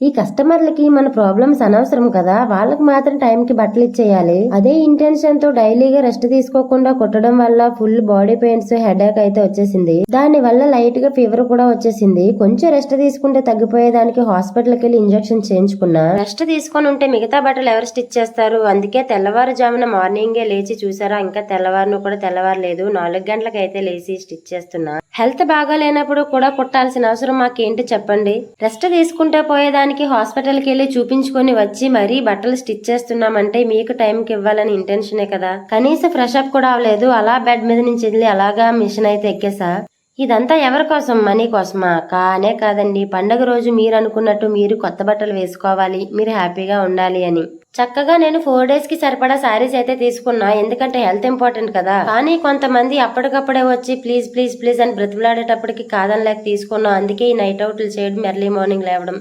ఈ కస్టమర్లకి మన ప్రాబ్లమ్స్ అనవసరం కదా? వాళ్ళకి మాత్రం టైం కి బట్టలు ఇచ్చేయాలి. అదే ఇంటెన్షన్తో డైలీగా రెస్ట్ తీసుకోకుండా కుట్టడం వల్ల ఫుల్ బాడీ పెయిన్స్ హెడేక్ అయితే వచ్చేసింది. దాని వల్ల లైట్గా ఫీవర్ కూడా వచ్చేసింది. కొంచెం రెస్ట్ తీసుకుంటే తగ్గిపోయేదానికి హాస్పిటల్కి వెళ్ళి ఇంజెక్షన్ చేయించుకున్నా. రెస్ట్ తీసుకొని ఉంటే మిగతా బట్టలు ఎవరు స్టిచ్ చేస్తారు? అందుకే తెల్లవారుజామున మార్నింగే లేచి చూసారా? ఇంకా తెల్లవారును కూడా తెల్లవారలేదు. నాలుగు గంటలకు అయితే లేచి స్టిచ్ చేస్తున్నా. హెల్త్ బాగాలేనప్పుడు కూడా పుట్టాల్సిన అవసరం మాకేంటి చెప్పండి? రెస్ట్ తీసుకుంటే పోయేదానికి హాస్పిటల్కి వెళ్ళి చూపించుకొని వచ్చి మరీ బట్టలు స్టిచ్ చేస్తున్నామంటే మీకు టైంకి ఇవ్వాలని ఇంటెన్షనే కదా? కనీసం ఫ్రెష్ అప్ కూడా అవ్వలేదు. అలా బెడ్ మీద నుంచి వెళ్ళి అలాగా మిషన్ అయితే ఎక్కేసా? ఇదంతా ఎవరి కోసం? మనీ కోసమా? కానే కాదండి. పండగ రోజు మీరు అనుకున్నట్టు మీరు కొత్త బట్టలు వేసుకోవాలి. మీరు హ్యాపీగా ఉండాలి అని. చక్కగా నేను ఫోర్ డేస్కి సరిపడా శారీస్ అయితే తీసుకున్నా. ఎందుకంటే హెల్త్ ఇంపార్టెంట్ కదా. కానీ కొంతమంది అప్పటికప్పుడే వచ్చి ప్లీజ్ ప్లీజ్ ప్లీజ్ అని బ్రతిమలాడేటప్పటికి కాదనలేక తీసుకున్నా. అందుకే ఈ నైట్ అవుట్లు చేయడం ఎర్లీ మార్నింగ్ లేవడం.